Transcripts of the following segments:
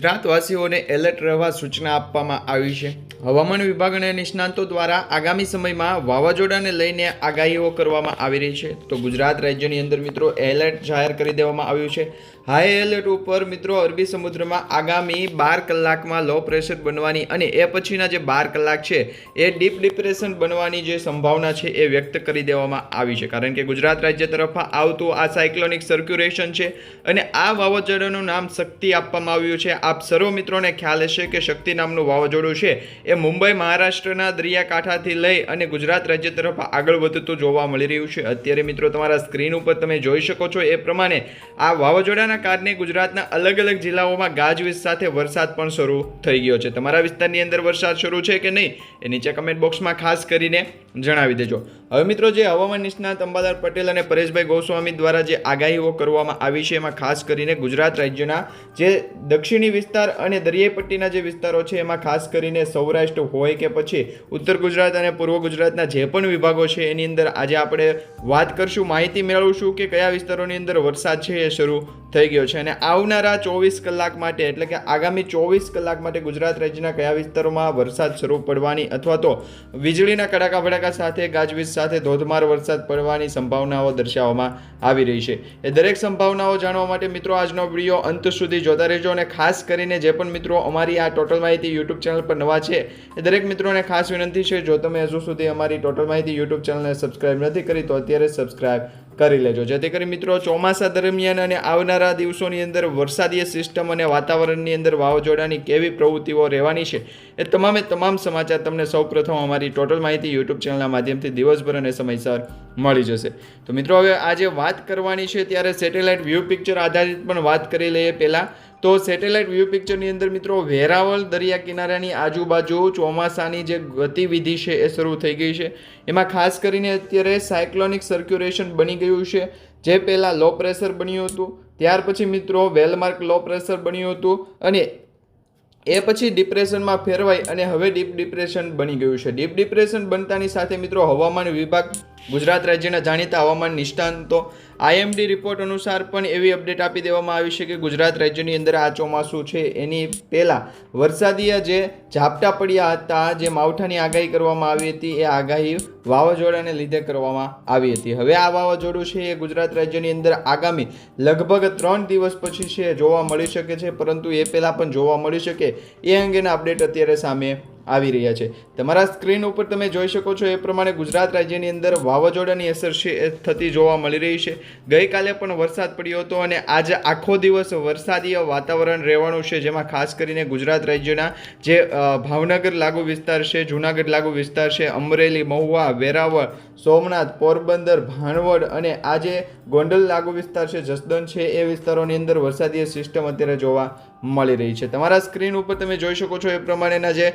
ગુજરાતવાસીઓને alert રહેવા સૂચના આપવામાં આવી છે. હવામાન વિભાગ અને નિષ્ણાંતો દ્વારા આગામી સમયમાં વાવાઝોડાને લઈને આગાહીઓ કરવામાં આવી રહી છે. તો ગુજરાત રાજ્યની અંદર મિત્રો એલર્ટ જાહેર કરી દેવામાં આવ્યું છે. હાઈ એલર્ટ ઉપર મિત્રો અરબી સમુદ્રમાં આગામી બાર કલાકમાં લો પ્રેશર બનવાની અને એ પછીના જે બાર કલાક છે, એ ડીપ ડિપ્રેશન બનવાની જે સંભાવના છે એ વ્યક્ત કરી દેવામાં આવી છે. કારણ કે ગુજરાત રાજ્ય તરફ આવતું આ સાયક્લોનિક સર્ક્યુલેશન છે અને આ વાવાઝોડાનું નામ શક્તિ આપવામાં આવ્યું છે. આપ સર્વ મિત્રોને ખ્યાલ હશે કે શક્તિ નામનું વાવાઝોડું છે. એ મુંબઈ, મહારાષ્ટ્રના દરિયાકાંઠાથી લઈ અને ગુજરાત રાજ્ય તરફ આગળ વધતું જોવા મળી રહ્યું છે. અત્યારે મિત્રો તમારા સ્ક્રીન ઉપર તમે જોઈ શકો છો એ પ્રમાણે આ વાવાઝોડાના કારણે ગુજરાતના અલગ અલગ જિલ્લાઓમાં ગાજવીજ સાથે વરસાદ પણ શરૂ થઈ ગયો છે. તમારા વિસ્તારની અંદર વરસાદ શરૂ છે કે નહીં? એ નીચે કમેન્ટ બોક્સમાં ખાસ કરીને જણાવી દેજો. હવે મિત્રો જે હવામાન નિષ્ણાત અંબાદાર પટેલ અને પરેશભાઈ ગોસ્વામી દ્વારા જે આગાહીઓ કરવામાં આવી છે, એમાં ખાસ કરીને ગુજરાત રાજ્યના જે દક્ષિણી વિસ્તાર અને દરિયાઈ પટ્ટીના જે વિસ્તારો છે, એમાં ખાસ કરીને સૌરાષ્ટ્ર હોય કે પછી ઉત્તર ગુજરાત અને પૂર્વ ગુજરાતના જે પણ વિભાગો છે, એની અંદર આજે આપણે વાત કરશું. માહિતી મેળવશું કે કયા વિસ્તારોની અંદર વરસાદ છે એ શરૂ થઈ ગયો છે. અને આવનારા ચોવીસ કલાક માટે, એટલે કે આગામી ચોવીસ કલાક માટે ગુજરાત રાજ્યના કયા વિસ્તારોમાં વરસાદ શરૂ પડવાની અથવા તો વીજળીના કડાકા ભડાકા સાથે, ગાજવીજ સાથે ધોધમાર વરસાદ પડવાની સંભાવનાઓ દર્શાવવામાં આવી રહી છે. એ દરેક સંભાવનાઓ જાણવા માટે મિત્રો આજનો વીડિયો અંત સુધી જોતા રહેજો અને ખાસ કરીને જે પણ મિત્રો અમારી આ ટોટલ માહિતી યુટ્યુબ ચેનલ પર નવા છે, એ દરેક મિત્રોને ખાસ વિનંતી છે, જો તમે હજુ સુધી અમારી ટોટલ માહિતી યુટ્યુબ ચેનલને સબસ્ક્રાઇબ નથી કરી, તો અત્યારે સબસ્ક્રાઇબ કરી લેજો. જેથી કરી મિત્રો ચોમાસા દરમિયાન અને આવનારા દિવસોની અંદર વરસાદીય સિસ્ટમ અને વાતાવરણની અંદર વાવાઝોડાની કેવી પ્રવૃત્તિઓ રહેવાની છે એ તમામે તમામ સમાચાર તમને સૌપ્રથમ અમારી ટોટલ માહિતી યુટ્યુબ ચેનલના માધ્યમથી દિવસભર અને સમયસર મળી જશે. તો મિત્રો, હવે આજે વાત કરવાની છે ત્યારે સેટેલાઇટ વ્યૂ પિક્ચર આધારિત પણ વાત કરી લઈએ પહેલાં. તો સેટેલાઇટ વ્યૂ પિક્ચરની અંદર મિત્રો વેરાવળ દરિયા કિનારાની આજુબાજુ ચોમાસાની જે ગતિવિધિ છે એ શરૂ થઈ ગઈ છે. એમાં ખાસ કરીને અત્યારે સાયક્લોનિક સર્ક્યુલેશન બની ગયું છે. જે પહેલાં લો પ્રેશર બન્યું હતું, ત્યાર પછી મિત્રો વેલમાર્ક લો પ્રેશર બન્યું હતું અને એ પછી ડિપ્રેશનમાં ફેરવાય અને હવે ડીપ ડિપ્રેશન બની ગયું છે. ડીપ ડિપ્રેશન બનતાની સાથે મિત્રો હવામાન વિભાગ ગુજરાત રાજ્યના જાણીતા હવામાન નિષ્ણાંતો આઈએમડી રિપોર્ટ અનુસાર પણ એવી અપડેટ આપી દેવામાં આવી છે કે ગુજરાત રાજ્યની અંદર આ ચોમાસું છે. એની પહેલાં વરસાદીય જે ઝાપટા પડ્યા હતા, જે માવઠાની આગાહી કરવામાં આવી હતી, એ આગાહી વાવાઝોડાને લીધે કરવામાં આવી હતી. હવે આ વાવાઝોડું છે એ ગુજરાત રાજ્યની અંદર આગામી લગભગ ત્રણ દિવસ પછી છે, જોવા મળી શકે છે. પરંતુ એ પહેલાં પણ જોવા મળી શકે. એ અંગેના અપડેટ અત્યારે સામે આવી રહ્યા છે. તમારા સ્ક્રીન ઉપર તમે જોઈ શકો છો એ પ્રમાણે ગુજરાત રાજ્યની અંદર વાવાઝોડાની અસર છે એ થતી જોવા મળી રહી છે. ગઈકાલે પણ વરસાદ પડ્યો હતો અને આજે આખો દિવસ વરસાદીય વાતાવરણ રહેવાનું છે, જેમાં ખાસ કરીને ગુજરાત રાજ્યના જે ભાવનગર લાગુ વિસ્તાર છે, જૂનાગઢ લાગુ વિસ્તાર છે, અમરેલી, મહુવા, વેરાવળ, સોમનાથ, પોરબંદર, ભાણવડ અને આ જે ગોંડલ લાગુ વિસ્તાર છે જસદન છે, એ વિસ્તારોની અંદર વરસાદીય સિસ્ટમ અત્યારે જોવા મળી રહી છે. તમારા સ્ક્રીન ઉપર તમે જોઈ શકો છો એ પ્રમાણેના જે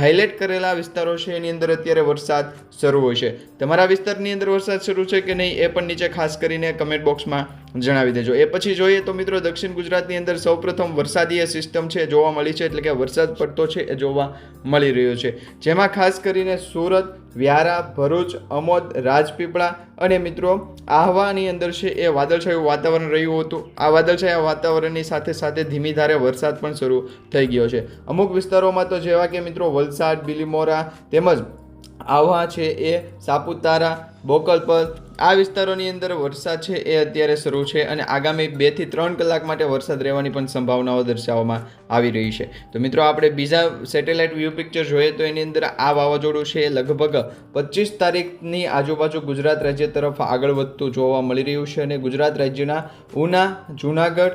હાઇલાઇટ કરેલા વિસ્તારો છે, એની અંદર અત્યારે વરસાદ શરૂ હોય છે. તમારા વિસ્તારની અંદર વરસાદ શરૂ છે કે નહીં, એ પણ નીચે ખાસ કરીને કમેન્ટ બોક્સમાં જણાવી દેજો. એ પછી જોઈએ તો મિત્રો, દક્ષિણ ગુજરાતની અંદર સૌપ્રથમ વરસાદીય સિસ્ટમ છે, જોવા મળી છે, એટલે કે વરસાદ પડતો છે, એ જોવા મળી રહ્યો છે. જેમાં ખાસ કરીને સુરત, વ્યારા, ભરૂચ, અમોદ, રાજપીપળા અને મિત્રો, આહવાની અંદર છે, એ વાદળછાયું વાતાવરણ રહ્યું હતું. આ વાદળછાયા વાતાવરણની સાથે સાથે ધીમી ધારે વરસાદ પણ શરૂ થઈ ગયો છે. અમુક વિસ્તારોમાં તો જેવા કે મિત્રો, વલસાડ, બિલીમોરા તેમજ આહવા છે એ સાપુતારા બોકલપર આ વિસ્તારોની અંદર વરસાદ છે એ અત્યારે શરૂ છે અને આગામી બેથી ત્રણ કલાક માટે વરસાદ રહેવાની પણ સંભાવનાઓ દર્શાવવામાં આવી રહી છે. તો મિત્રો, આપણે બીજા સેટેલાઇટ વ્યૂ પિક્ચર જોઈએ તો એની અંદર આ વાવાઝોડું છે લગભગ પચીસ તારીખની આજુબાજુ ગુજરાત રાજ્ય તરફ આગળ વધતું જોવા મળી રહ્યું છે અને ગુજરાત રાજ્યના ઉના, જૂનાગઢ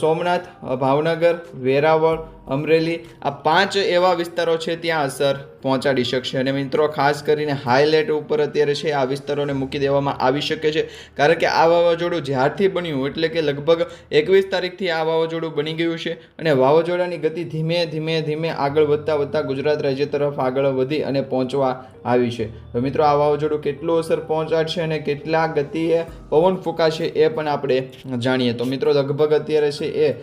સોમનાથ ભાવનગર, વેરાવળ અમરેલી. આ પાંચ એવા વિસ્તારો છે ત્યાં અસર પહોંચાડી શકશે. અને મિત્રો, ખાસ કરીને હાઈલાઇટ ઉપર અત્યારે છે, આ વિસ્તારોને મૂકી દેવામાં આવી શકે છે. કારણ કે આ વાવાઝોડું જ્યારથી બન્યું, એટલે કે લગભગ એકવીસ તારીખથી આ વાવાઝોડું બની ગયું છે. અને વાવાઝોડાની ગતિ ધીમે ધીમે ધીમે આગળ વધતા વધતા ગુજરાત રાજ્ય તરફ આગળ વધી અને પહોંચવા આવી છે. તો મિત્રો, આ વાવાઝોડું કેટલું અસર પહોંચાડશે અને કેટલા ગતિએ પવન ફૂંકાશે એ પણ આપણે જાણીએ. તો મિત્રો, લગભગ અત્યારે છે એ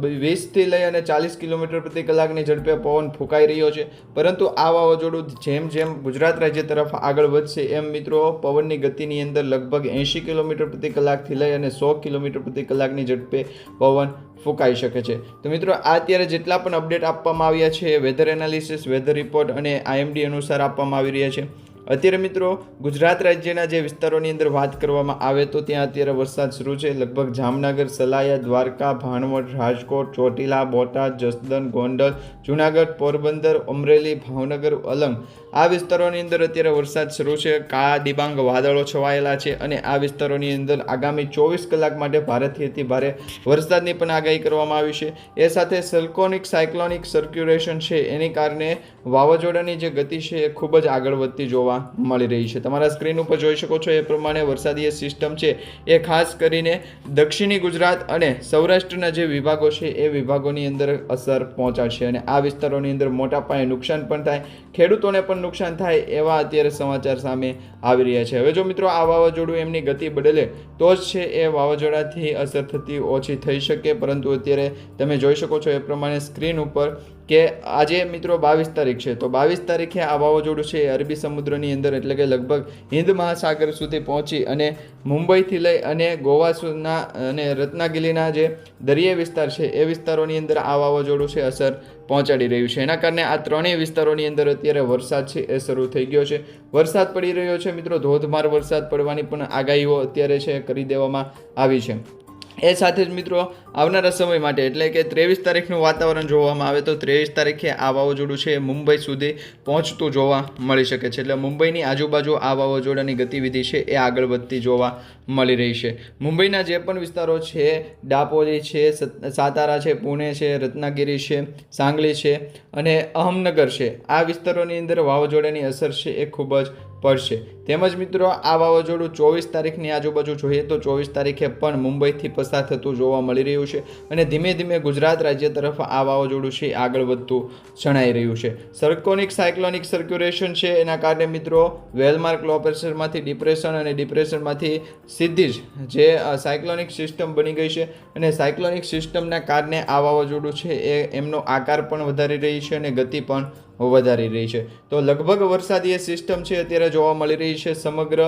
વીસથી લઈ અને ચાલીસ કિલોમીટર પ્રતિ કલાકની ઝડપે પવન ફૂંકાઈ રહ્યો છે. પરંતુ આ વાવાઝોડું જેમ જેમ ગુજરાત રાજ્ય તરફ આગળ વધશે, એમ મિત્રો પવનની ગતિની અંદર લગભગ એંશી કિલોમીટર પ્રતિ કલાકથી લઈ અને સો કિલોમીટર પ્રતિ કલાકની ઝડપે પવન ફૂંકાઈ શકે છે. તો મિત્રો, આ અત્યારે જેટલા પણ અપડેટ આપવામાં આવ્યા છે વેધર એનાલિસિસ વેધર રિપોર્ટ અને આઈએમડી અનુસાર આપવામાં આવી રહ્યા છે. અત્યારે મિત્રો, ગુજરાત રાજ્યના જે વિસ્તારોની અંદર વાત કરવામાં આવે તો ત્યાં અત્યારે વરસાદ શરૂ છે. લગભગ જામનગર, સલાયા, દ્વારકા, ભાણવડ, રાજકોટ, ચોટીલા, બોટાદ જસદન ગોંડલ, જુનાગઢ, પોરબંદર, અમરેલી, ભાવનગર અલંગ આ વિસ્તારોની અંદર અત્યારે વરસાદ શરૂ છે. કાળા ડિબાંગ વાદળો છવાયેલા છે અને આ વિસ્તારોની અંદર આગામી ચોવીસ કલાક માટે ભારેથી અતિ ભારે વરસાદની પણ આગાહી કરવામાં આવી છે. એ સાથે સલ્કોનિક સાયક્લોનિક સર્ક્યુલેશન છે. એની કારણે વાવાઝોડાની જે ગતિ છે એ ખૂબ જ આગળ વધતી જોવા મળી રહી છે. તમારા સ્ક્રીન ઉપર જોઈ શકો છો એ પ્રમાણે વરસાદીય સિસ્ટમ છે એ ખાસ કરીને દક્ષિણી ગુજરાત અને સૌરાષ્ટ્રના જે વિભાગો છે એ વિભાગોની અંદર અસર પહોંચાડશે અને આ વિસ્તારોની અંદર મોટા પાયે નુકસાન પણ થાય. ખેડૂતોને પણ નુકસાન થાય એવા અત્યારે સમાચાર સામે આવી રહ્યા છે. હવે જો મિત્રો આ વાવાઝોડું એમની ગતિ બદલે, તો જ છે એ વાવાઝોડાથી અસર થતી ઓછી થઈ શકે. પરંતુ અત્યારે તમે જોઈ શકો છો એ પ્રમાણે સ્ક્રીન ઉપર કે આજે મિત્રો બાવીસ તારીખ છે. તો બાવીસ તારીખે આ વાવાઝોડું છે અરબી સમુદ્રની અંદર એટલે કે લગભગ હિન્દ મહાસાગર સુધી પહોંચી અને મુંબઈથી લઈ અને ગોવા સુધીના અને રત્નાગીરીના જે દરિયાઈ વિસ્તાર છે, એ વિસ્તારોની અંદર આ વાવાઝોડું છે અસર પહોંચાડી રહ્યું છે. એના કારણે આ ત્રણેય વિસ્તારોની અંદર અત્યારે વરસાદ છે એ શરૂ થઈ ગયો છે. વરસાદ પડી રહ્યો છે મિત્રો. ધોધમાર વરસાદ પડવાની પણ આગાહીઓ અત્યારે છે કરી દેવામાં આવી છે. એ સાથે જ મિત્રો, આવનારા સમય માટે, એટલે કે ત્રેવીસ તારીખનું વાતાવરણ જોવામાં આવે તો ત્રેવીસ તારીખે આ વાવાઝોડું છે મુંબઈ સુધી પહોંચતું જોવા મળી શકે છે. એટલે મુંબઈની આજુબાજુ આ વાવાઝોડાની ગતિવિધિ છે એ આગળ વધતી જોવા મળી રહી છે. મુંબઈના જે પણ વિસ્તારો છે ડાપોલી છે સાતારા છે, પુણે છે, રત્નાગિરી છે, સાંગલી છે અને અહમનગર છે, આ વિસ્તારોની અંદર વાવાઝોડાની અસર છે એ ખૂબ જ પડશે. તેમજ મિત્રો, આ વાવાઝોડું ચોવીસ તારીખની આજુબાજુ જોઈએ તો ચોવીસ તારીખે પણ મુંબઈથી પસાર થતું જોવા મળી રહ્યું છે અને ધીમે ધીમે ગુજરાત રાજ્ય તરફ આ વાવાઝોડું છે આગળ વધતું જણાઈ રહ્યું છે. સર્કોનિક સાયક્લોનિક સર્ક્યુલેશન છે. એના કારણે મિત્રો વેલમાર્ક લો પ્રેશરમાંથી ડિપ્રેશન અને ડિપ્રેશનમાંથી સીધી જ જે સાયક્લોનિક સિસ્ટમ બની ગઈ છે અને સાયક્લોનિક સિસ્ટમના કારણે આ વાવાઝોડું છે એ, એમનો આકાર પણ વધારી રહી છે અને ગતિ પણ વધારી રહી છે. તો લગભગ વરસાદીય સિસ્ટમ છે, અત્યારે જોવા મળી રહી છે સમગ્ર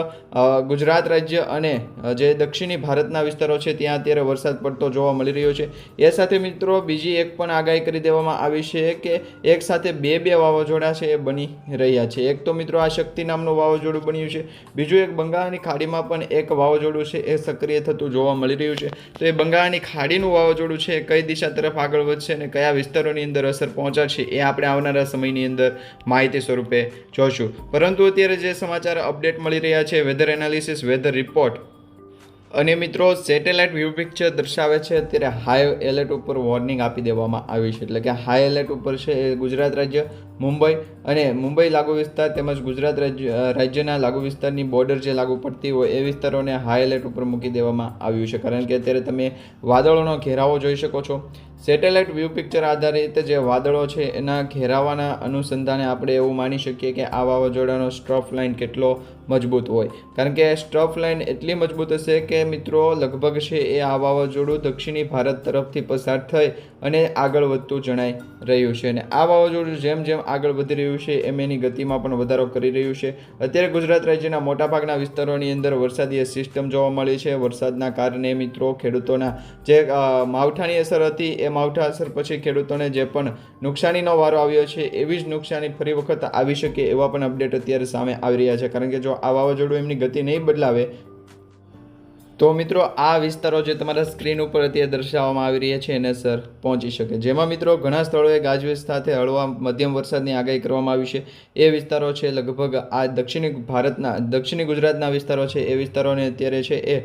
ગુજરાત રાજ્ય અને જે દક્ષિણી ભારતના વિસ્તારો છે, ત્યાં અત્યારે વરસાદ પડતો જોવા મળી રહ્યો છે. એ સાથે મિત્રો બીજી એક પણ આગાહી કરી દેવામાં આવી છે કે એક સાથે બે બે વાવાઝોડા છે એ બની રહ્યા છે. એક તો મિત્રો આ શક્તિ નામનું વાવાઝોડું બન્યું છે. બીજું એક બંગાળની ખાડીમાં પણ એક વાવાઝોડું છે એ સક્રિય થતું જોવા મળી રહ્યું છે. તો એ બંગાળની ખાડીનું વાવાઝોડું છે કઈ દિશા તરફ આગળ વધશે અને કયા વિસ્તારોની અંદર અસર પહોંચાડશે એ આપણે આવનારા સમયની અંદર માહિતી સ્વરૂપે જોશું. પરંતુ અત્યારે જે સમાચાર અપડેટ મળી રહ્યા છે વેધર એનાલિસિસ વેધર રિપોર્ટ અને મિત્રો સેટેલાઇટ વ્યૂ પિક્ચર દર્શાવે છે, અત્યારે હાઈ એલર્ટ ઉપર વોર્નિંગ આપી દેવામાં આવી છે. એટલે કે હાઈ એલર્ટ ઉપર છે એ ગુજરાત રાજ્ય, મુંબઈ અને મુંબઈ લાગુ વિસ્તાર તેમજ ગુજરાત રાજ્ય રાજ્યના લાગુ વિસ્તારની બોર્ડર જે લાગુ પડતી હોય એ વિસ્તારોને હાઈ એલર્ટ ઉપર મૂકી દેવામાં આવ્યું છે. કારણ કે અત્યારે તમે વાદળોનો ઘેરાવો જોઈ શકો છો. સેટેલાઇટ વ્યૂ પિક્ચર આધારિત જે વાદળો છે, એના ઘેરાવાના અનુસંધાને આપણે એવું માની શકીએ કે આ વાવાઝોડાનો સ્ટ્રફ લાઇન કેટલો મજબૂત હોય. કારણ કે સ્ટ્રફ લાઇન એટલી મજબૂત હશે કે મિત્રો, લગભગ છે એ આ વાવાઝોડું દક્ષિણી ભારત તરફથી પસાર થઈ અને આગળ વધતું જણાઈ રહ્યું છે. અને આ વાવાઝોડું જેમ જેમ આગળ વધી રહ્યું છે, એમ એની ગતિમાં પણ વધારો કરી રહ્યું છે. અત્યારે ગુજરાત રાજ્યના મોટાભાગના વિસ્તારોની અંદર વરસાદીય સિસ્ટમ જોવા મળી છે. વરસાદના કારણે મિત્રો, ખેડૂતોના જે માવઠાની અસર હતી, એ માવઠા અસર પછી ખેડૂતોને જે પણ નુકસાનીનો વારો આવ્યો છે, એવી જ નુકસાની ફરી વખત આવી શકે એવા પણ અપડેટ અત્યારે સામે આવી રહ્યા છે. કારણ કે જો આ વાવાઝોડું એમની ગતિ નહીં બદલાવે તો મિત્રો, આ વિસ્તારો જે તમારા સ્ક્રીન ઉપર અત્યારે દર્શાવવામાં આવી રહ્યા છે, એને સર પહોંચી શકે. જેમાં મિત્રો, ઘણા સ્થળોએ ગાજવીજ સાથે હળવા મધ્યમ વરસાદની આગાહી કરવામાં આવી છે. એ વિસ્તારો છે લગભગ આ દક્ષિણી ભારતના, દક્ષિણી ગુજરાતના વિસ્તારો છે. એ વિસ્તારોને અત્યારે છે એ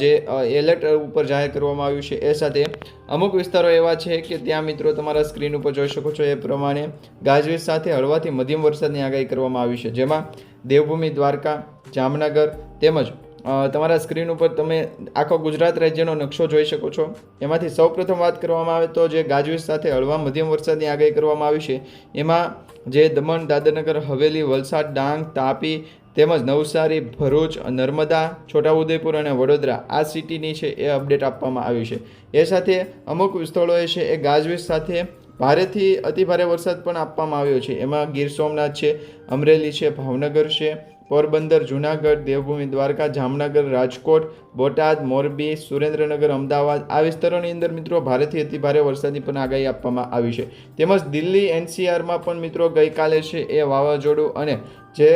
જે એલર્ટ ઉપર જાહેર કરવામાં આવ્યું છે. એ સાથે અમુક વિસ્તારો એવા છે કે ત્યાં મિત્રો તમારા સ્ક્રીન ઉપર જોઈ શકો છો એ પ્રમાણે ગાજવીજ સાથે હળવાથી મધ્યમ વરસાદની આગાહી કરવામાં આવી છે. જેમાં દેવભૂમિ દ્વારકા, જામનગર તેમજ તમારા સ્ક્રીન ઉપર તમે આખો ગુજરાત રાજ્યનો નકશો જોઈ શકો છો. એમાંથી સૌપ્રથમ વાત કરવામાં આવે તો જે ગાજવીજ સાથે હળવા મધ્યમ વરસાદની આગાહી કરવામાં આવી છે, એમાં જે દમણ, દાદરનગર, હવેલી, વલસાડ, ડાંગ, તાપી તેમજ નવસારી, ભરૂચ, નર્મદા, છોટાઉદેપુર અને વડોદરા આ સિટીની છે એ અપડેટ આપવામાં આવી છે. એ સાથે અમુક સ્થળોએ છે એ ગાજવીજ સાથે ભારેથી અતિભારે વરસાદ પણ આપવામાં આવ્યો છે. એમાં ગીર સોમનાથ છે, અમરેલી છે, ભાવનગર છે પોરબંદર, જુનાગઢ, દેવભૂમિ, દ્વારકા, જામનગર, રાજકોટ, બોટાદ, મોરબી, સુરેન્દ્રનગર, અમદાવાદ આ વિસ્તારોની અંદર મિત્રો ભારેથી અતિભારે વરસાદની પણ આગાહી આપવામાં આવી છે. તેમજ દિલ્હી એનસીઆરમાં પણ મિત્રો ગઈકાલે છે એ વાવાઝોડું અને જે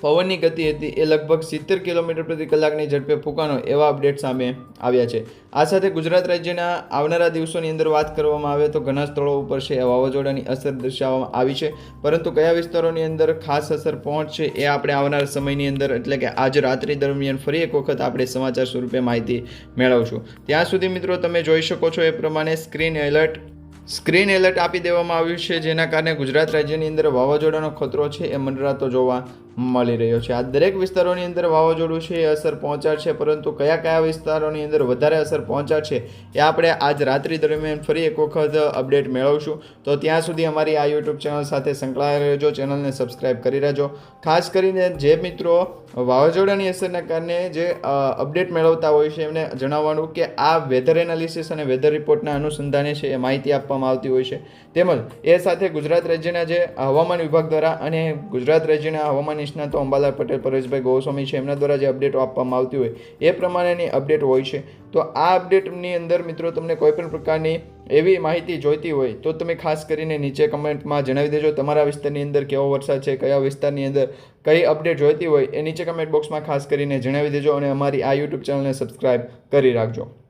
પવનની ગતિ હતી એ લગભગ સિત્તેર કિલોમીટર પ્રતિ કલાકની ઝડપે ફૂંકાનો એવા અપડેટ સામે આવ્યા છે. આ સાથે ગુજરાત રાજ્યના આવનારા દિવસોની અંદર વાત કરવામાં આવે તો ઘણા સ્થળો ઉપર છે વાવાઝોડાની અસર દર્શાવવામાં આવી છે. પરંતુ કયા વિસ્તારોની અંદર ખાસ અસર પહોંચશે એ આપણે આવનાર સમયની અંદર એટલે કે આજ રાત્રિ દરમિયાન ફરી એક વખત આપણે સમાચાર સ્વરૂપે માહિતી મેળવશું. ત્યાં સુધી મિત્રો તમે જોઈ શકો છો એ પ્રમાણે સ્ક્રીન એલર્ટ સ્ક્રીન એલર્ટ આપી દેવામાં આવ્યું છે જેના કારણે ગુજરાત રાજ્યની અંદર વાવાઝોડાનો ખતરો છે એ મંડરાતો જોવા મળી રહ્યો છે. આ દરેક વિસ્તારોની અંદર વાવાઝોડું છે, એ અસર પહોંચાડશે, પરંતુ કયા કયા વિસ્તારોની અંદર વધારે અસર પહોંચાડશે, એ આપણે આજ રાત્રિ દરમિયાન ફરી એક વખત અપડેટ મેળવશું. તો ત્યાં સુધી અમારી આ યુટ્યુબ ચેનલ સાથે સંકળાયેલા રહેજો, ચેનલને સબસ્ક્રાઇબ કરી રહેજો ખાસ કરીને જે મિત્રો વાવાઝોડાની અસરના કારણે જે અપડેટ મેળવતા હોય છે, એમને જણાવવાનું કે આ વેધર એનાલિસિસ અને વેધર રિપોર્ટના અનુસંધાને છે, એ માહિતી આપવામાં આવતી હોય છે. તેમજ એ સાથે ગુજરાત રાજ્યના જે હવામાન વિભાગ દ્વારા અને ગુજરાત રાજ્યના હવામાન નિષ્ણાતો અંબાલાલ પટેલ, પરેશભાઈ ગોસ્વામી છે, એમના દ્વારા જે અપડેટો આપવામાં આવતી હોય, એ પ્રમાણેની અપડેટ હોય છે. તો આ અપડેટની અંદર મિત્રો તમને કોઈપણ પ્રકારની એવી માહિતી જોઈતી હોય, તો તમે ખાસ કરીને નીચે કમેન્ટમાં જણાવી દેજો. તમારા વિસ્તારની અંદર કેવો વરસાદ છે, કયા વિસ્તારની અંદર કઈ અપડેટ જોઈતી હોય, એ નીચે કમેન્ટ બોક્સમાં ખાસ કરીને જણાવી દેજો અને અમારી આ યુટ્યુબ ચેનલને સબસ્ક્રાઈબ કરી રાખજો.